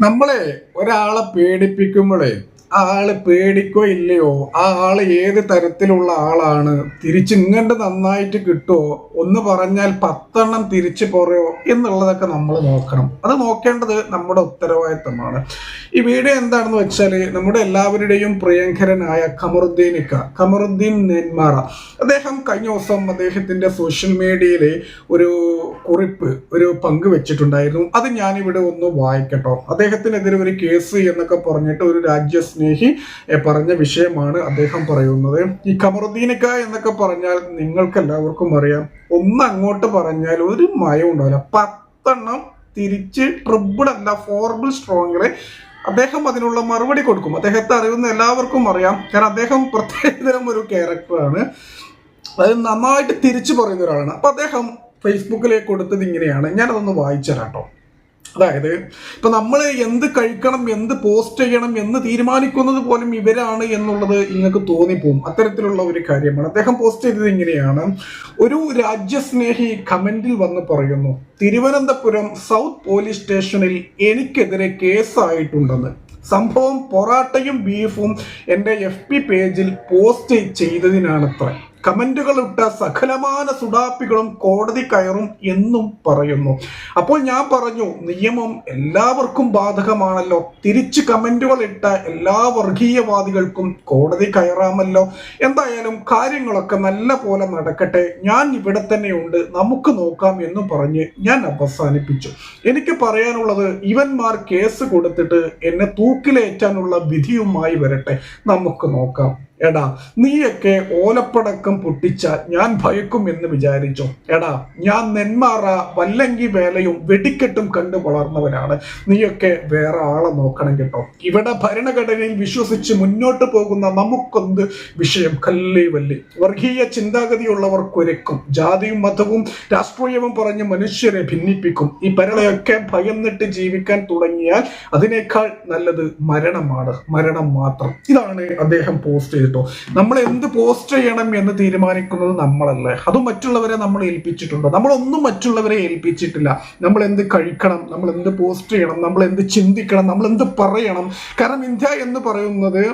നമ്മളെ ഒരാളെ പേടിപ്പിക്കുമ്പോഴേ ആ ആൾ പേടിക്കോ ഇല്ലയോ? ആ ആൾ ഏത് തരത്തിലുള്ള ആളാണ്? തിരിച്ചിങ്ങണ്ട് നന്നായിട്ട് കിട്ടുമോ ഒന്ന് പറഞ്ഞാൽ പത്തെണ്ണം തിരിച്ചു പോറയോ എന്നുള്ളതൊക്കെ നമ്മൾ നോക്കണം. അത് നോക്കേണ്ടത് നമ്മുടെ ഉത്തരവാദിത്തമാണ്. ഈ വീഡിയോ എന്താണെന്ന് വെച്ചാൽ നമ്മുടെ എല്ലാവരുടെയും പ്രിയങ്കരനായ ഖമറുദ്ദീനിക്ക ഖമറുദ്ദീൻ നെന്മാറ. അദ്ദേഹം കഴിഞ്ഞ ദിവസം അദ്ദേഹത്തിന്റെ സോഷ്യൽ മീഡിയയിൽ ഒരു കുറിപ്പ് ഒരു പങ്ക് വെച്ചിട്ടുണ്ടായിരുന്നു. അത് ഞാനിവിടെ ഒന്ന് വായിക്കട്ടോ. അദ്ദേഹത്തിനെതിരെ ഒരു കേസ് എന്നൊക്കെ പറഞ്ഞിട്ട് ഒരു രാജ്യസ്നേഹി എ, പറഞ്ഞ വിഷയമാണ് അദ്ദേഹം പറയുന്നത്. ഈ ഖമറുദ്ദീനിക്ക എന്നൊക്കെ പറഞ്ഞാൽ നിങ്ങൾക്ക് എല്ലാവർക്കും അറിയാം. ഒന്ന് അങ്ങോട്ട് പറഞ്ഞാൽ ഒരു മയം ഉണ്ടാവില്ല. പത്തെണ്ണം തിരിച്ച് ട്രിബിൾ അല്ല ഫോർബിൾ സ്ട്രോങ്ങിലെ അദ്ദേഹം അതിനുള്ള മറുപടി കൊടുക്കും. അദ്ദേഹത്തെ അറിയുന്ന എല്ലാവർക്കും അറിയാം. കാരണം അദ്ദേഹം പ്രത്യേകതരം ഒരു ക്യാരക്ടറാണ് അത് നന്നായിട്ട് തിരിച്ചു പറയുന്ന ഒരാളാണ്. അപ്പൊ അദ്ദേഹം ഫേസ്ബുക്കിലേക്ക് കൊടുത്തത് ഇങ്ങനെയാണ്. ഞാനതൊന്ന് വായിച്ചു തരാം കേട്ടോ അതായത് ഇപ്പൊ നമ്മൾ എന്ത് കഴിക്കണം എന്ത് പോസ്റ്റ് ചെയ്യണം എന്ന് തീരുമാനിക്കുന്നത് പോലും ഇവരാണ് എന്നുള്ളത് നിങ്ങൾക്ക് തോന്നിപ്പോവും. അത്തരത്തിലുള്ള ഒരു കാര്യമാണ്. അദ്ദേഹം പോസ്റ്റ് ചെയ്തത് ഇങ്ങനെയാണ്. ഒരു രാജ്യസ്നേഹി കമന്റിൽ വന്ന് പറയുന്നു തിരുവനന്തപുരം സൗത്ത് പോലീസ് സ്റ്റേഷനിൽ എനിക്കെതിരെ കേസായിട്ടുണ്ടെന്ന്. സംഭവം പൊറാട്ടയും ബീഫും എന്റെ എഫ് പി പേജിൽ പോസ്റ്റ് ചെയ്തതിനാണത്ര. കമന്റുകൾ ഇട്ട സകലമാന സുഡാപ്പികളും കോടതി കയറും എന്നും പറയുന്നു. അപ്പോൾ ഞാൻ പറഞ്ഞു നിയമം എല്ലാവർക്കും ബാധകമാണല്ലോ. തിരിച്ച് കമന്റുകൾ ഇട്ട എല്ലാ വർഗീയവാദികൾക്കും കോടതി കയറാമല്ലോ. എന്തായാലും കാര്യങ്ങളൊക്കെ നല്ല പോലെ നടക്കട്ടെ. ഞാൻ ഇവിടെ തന്നെയുണ്ട് നമുക്ക് നോക്കാം എന്ന് പറഞ്ഞ് ഞാൻ അവസാനിപ്പിച്ചു. എനിക്ക് പറയാനുള്ളത് ഇവന്മാർ കേസ് കൊടുത്തിട്ട് എന്നെ തൂക്കിലേറ്റാനുള്ള വിധിയുമായി വരട്ടെ. നമുക്ക് നോക്കാം. എടാ നീയൊക്കെ ഓലപ്പടക്കം പൊട്ടിച്ച ഞാൻ ഭയക്കും എന്ന് വിചാരിച്ചു? എടാ ഞാൻ നെന്മാറ വല്ലങ്കി വേലയും വെടിക്കെട്ടും കണ്ടു വളർന്നവനാണ്. നീയൊക്കെ വേറെ ആളെ നോക്കണം കേട്ടോ. ഇവിടെ ഭരണഘടനയിൽ വിശ്വസിച്ച് മുന്നോട്ട് പോകുന്ന നമുക്കൊന്ത് വിഷയം കല്ലി വല്ലി വർഗീയ ചിന്താഗതിയുള്ളവർ കുരക്കും ജാതിയും മതവും രാഷ്ട്രീയവും പറഞ്ഞ് മനുഷ്യരെ ഭിന്നിപ്പിക്കും. ഈ പരളയൊക്കെ ഭയന്നിട്ട് ജീവിക്കാൻ തുടങ്ങിയാൽ അതിനേക്കാൾ നല്ലത് മരണമാണ്. മരണം മാത്രം. ഇതാണ് അദ്ദേഹം പോസ്റ്റ് ചെയ്തിട്ടോ? നമ്മൾ എന്ത് പോസ്റ്റ് ചെയ്യണം എന്ന് തീരുമാനിക്കുന്നത് നമ്മളല്ലേ? അത് മറ്റുള്ളവരെ നമ്മൾ ഏൽപ്പിച്ചിട്ടുണ്ടോ? നമ്മളൊന്നും മറ്റുള്ളവരെ ഏൽപ്പിച്ചിട്ടില്ല. നമ്മൾ എന്ത് കഴിക്കണം? നമ്മൾ എന്ത് പോസ്റ്റ് ചെയ്യണം? നമ്മൾ എന്ത് ചിന്തിക്കണം? നമ്മൾ എന്ത് പറയണം? കാരണം ഇന്ത്യ എന്ന് പറയുന്നത്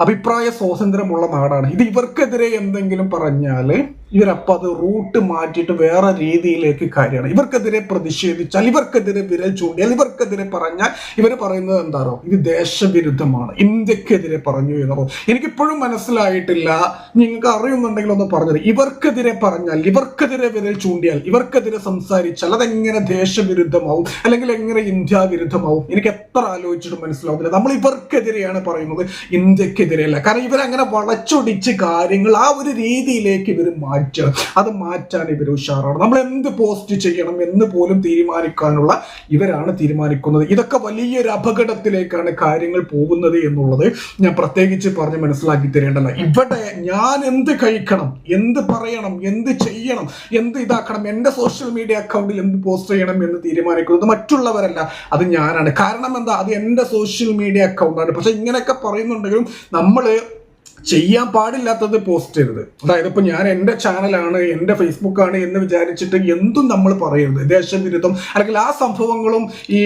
അഭിപ്രായ സ്വാതന്ത്ര്യമുള്ള നാടാണ്. ഇത് ഇവർക്കെതിരെ എന്തെങ്കിലും പറഞ്ഞാൽ ഇവരപ്പം അത് റൂട്ട് മാറ്റിയിട്ട് വേറെ രീതിയിലേക്ക് കാര്യമാണ്. ഇവർക്കെതിരെ പ്രതിഷേധിച്ചാൽ ഇവർക്കെതിരെ വിരൽ ചൂണ്ടിയാൽ ഇവർക്കെതിരെ പറഞ്ഞാൽ ഇവർ പറയുന്നത് എന്താണോ? ഇത് ദേശവിരുദ്ധമാണ്. ഇന്ത്യക്കെതിരെ പറഞ്ഞു എന്നോ എനിക്കിപ്പോഴും മനസ്സിലായിട്ടില്ല. നിങ്ങൾക്ക് അറിയുന്നുണ്ടെങ്കിൽ ഒന്ന് പറഞ്ഞത് ഇവർക്കെതിരെ പറഞ്ഞാൽ ഇവർക്കെതിരെ വിരൽ ചൂണ്ടിയാൽ ഇവർക്കെതിരെ സംസാരിച്ചാൽ അതെങ്ങനെ ദേശവിരുദ്ധമാവും? അല്ലെങ്കിൽ എങ്ങനെ ഇന്ത്യ വിരുദ്ധമാവും? എനിക്ക് എത്ര ആലോചിച്ചിട്ടും മനസ്സിലാവുന്നില്ല. നമ്മൾ ഇവർക്കെതിരെയാണ് പറയുന്നത്. ഇന്ത്യക്കെതിരെയല്ല. കാരണം ഇവരങ്ങനെ വളച്ചൊടിച്ച് കാര്യങ്ങൾ ആ ഒരു രീതിയിലേക്ക് ഇവർ മാറ്റുക അത് മാറ്റാൻ ഇവർ ഉഷാറാണ് നമ്മൾ എന്ത് പോസ്റ്റ് ചെയ്യണം എന്ന് പോലും തീരുമാനിക്കാനുള്ള ഇവരാണ് തീരുമാനിക്കുന്നത്. ഇതൊക്കെ വലിയൊരു അപകടത്തിലേക്കാണ് കാര്യങ്ങൾ പോകുന്നത് എന്നുള്ളത് ഞാൻ പ്രത്യേകിച്ച് പറഞ്ഞ് മനസ്സിലാക്കി തരേണ്ടല്ല ഇവിടെ ഞാൻ എന്ത് കഴിക്കണം എന്ത് പറയണം എന്ത് ചെയ്യണം എന്ത് ഇതാക്കണം എന്റെ സോഷ്യൽ മീഡിയ അക്കൗണ്ടിൽ എന്ത് പോസ്റ്റ് ചെയ്യണം എന്ന് തീരുമാനിക്കുന്നത് മറ്റുള്ളവരല്ല അത് ഞാനാണ്. കാരണം എന്താ? അത് എന്റെ സോഷ്യൽ മീഡിയ അക്കൗണ്ടാണ് പക്ഷെ ഇങ്ങനെയൊക്കെ പറയുന്നുണ്ടെങ്കിലും നമ്മൾ ചെയ്യാൻ പാടില്ലാത്തത് പോസ്റ്റ് ചെയ്യരുത് അതായത് ഇപ്പൊ ഞാൻ എന്റെ ചാനലാണ് എന്റെ ആണ് എന്ന് വിചാരിച്ചിട്ട് എന്തും നമ്മൾ പറയരുത്. ദേശവിരുദ്ധം അല്ലെങ്കിൽ ആ സംഭവങ്ങളും ഈ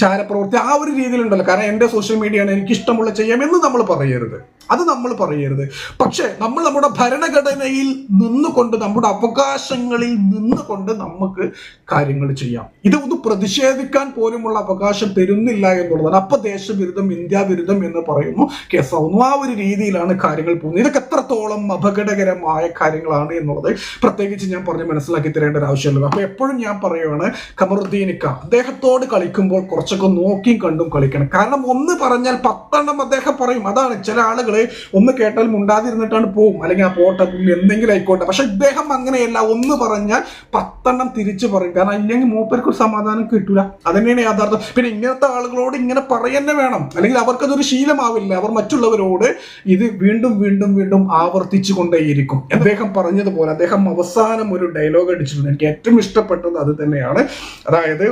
ചാരപ്രവൃത്തി ആ ഒരു രീതിയിലുണ്ടല്ലോ. കാരണം എന്റെ സോഷ്യൽ മീഡിയ ആണ് എനിക്ക് ഇഷ്ടമുള്ള ചെയ്യാം എന്ന് നമ്മൾ പറയരുത്. അത് നമ്മൾ പറയരുത്. പക്ഷേ നമ്മൾ നമ്മുടെ ഭരണഘടനയിൽ നിന്നുകൊണ്ട് നമ്മുടെ അവകാശങ്ങളിൽ നിന്നുകൊണ്ട് നമുക്ക് കാര്യങ്ങൾ ചെയ്യാം. ഇത് ഒന്ന് പ്രതിഷേധിക്കാൻ പോലുമുള്ള അവകാശം തരുന്നില്ല എന്നുള്ളതാണ്. അപ്പൊ ദേശവിരുദ്ധം ഇന്ത്യ വിരുദ്ധം എന്ന് പറയുന്നു. കേസാവുന്നു ആ ഒരു രീതിയിലാണ് കാര്യങ്ങൾ പോകുന്നത്. ഇതൊക്കെ എത്രത്തോളം അപകടകരമായ കാര്യങ്ങളാണ് എന്നുള്ളത് പ്രത്യേകിച്ച് ഞാൻ പറഞ്ഞ് മനസ്സിലാക്കി തരേണ്ട ഒരു ആവശ്യമില്ല അപ്പൊ എപ്പോഴും ഞാൻ പറയുവാണ് കമറുദ്ദീനിക്ക അദ്ദേഹത്തോട് കളിക്കുമ്പോൾ കുറച്ചൊക്കെ നോക്കിയും കണ്ടും കളിക്കണം. കാരണം ഒന്ന് പറഞ്ഞാൽ പത്തെണ്ണം അദ്ദേഹം പറയും. അതാണ് ചില ആളുകൾ ഒന്ന് കേട്ടാൽ മുണ്ടാതിരുന്നിട്ടാണ് പോവും. അല്ലെങ്കിൽ ആ പോട്ടെ പുള്ളി എന്തെങ്കിലും ആയിക്കോട്ടെ. പക്ഷെ ഇദ്ദേഹം അങ്ങനെയല്ല. ഒന്ന് പറഞ്ഞാൽ പത്തെണ്ണം തിരിച്ചു പറയും. കാരണം അല്ലെങ്കിൽ മൂപ്പർക്ക് ഒരു സമാധാനം കിട്ടൂല. അതന്നെയാണ് യാഥാർത്ഥ്യം. പിന്നെ ഇങ്ങനത്തെ ആളുകളോട് ഇങ്ങനെ പറയന്നെ വേണം. അല്ലെങ്കിൽ അവർക്കതൊരു ശീലമാവില്ല. അവർ മറ്റുള്ളവരോട് ഇത് വീണ്ടും വീണ്ടും വീണ്ടും ആവർത്തിച്ചു കൊണ്ടേയിരിക്കും അദ്ദേഹം പറഞ്ഞതുപോലെ അദ്ദേഹം അവസാനം ഒരു ഡയലോഗ് അടിച്ചിട്ടുണ്ട്. എനിക്ക് ഏറ്റവും ഇഷ്ടപ്പെട്ടത് അത് തന്നെയാണ്. അതായത്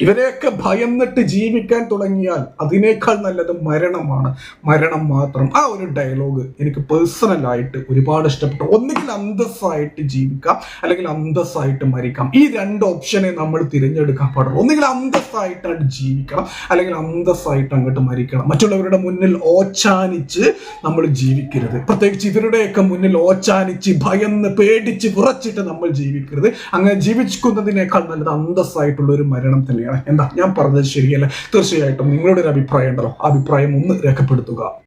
ഇവരെയൊക്കെ ഭയന്നിട്ട് ജീവിക്കാൻ തുടങ്ങിയാൽ അതിനേക്കാൾ നല്ലത് മരണമാണ്. മരണം മാത്രം. ആ ഒരു ഡയലോഗ് എനിക്ക് പേഴ്സണലായിട്ട് ഒരുപാട് ഇഷ്ടപ്പെട്ടു. ഒന്നുകിൽ അന്തസ്സായിട്ട് ജീവിക്കാം അല്ലെങ്കിൽ അന്തസ്സായിട്ട് മരിക്കാം. ഈ രണ്ട് ഓപ്ഷനെ നമ്മൾ തിരഞ്ഞെടുക്കാൻ പാടുള്ളൂ. ഒന്നുകിൽ അന്തസ്സായിട്ടാണ് ജീവിക്കണം അല്ലെങ്കിൽ അന്തസ്സായിട്ട് അങ്ങോട്ട് മരിക്കണം. മറ്റുള്ളവരുടെ മുന്നിൽ ഓച്ചാനിച്ച് നമ്മൾ ജീവിക്കരുത്. പ്രത്യേകിച്ച് ഇവരുടെയൊക്കെ മുന്നിൽ ഓച്ചാനിച്ച് ഭയന്ന് പേടിച്ച് കുറച്ചിട്ട് നമ്മൾ ജീവിക്കരുത്. അങ്ങനെ ജീവിക്കുന്നതിനേക്കാൾ നല്ലത് അന്തസ്സായിട്ടുള്ള ഒരു മരണം തന്നെയാണ്. എന്താ? ഞാൻ പറഞ്ഞത് ശരിയല്ല? തീർച്ചയായിട്ടും നിങ്ങളുടെ ഒരു അഭിപ്രായം ഉണ്ടല്ലോ. അഭിപ്രായം ഒന്ന് രേഖപ്പെടുത്തുക.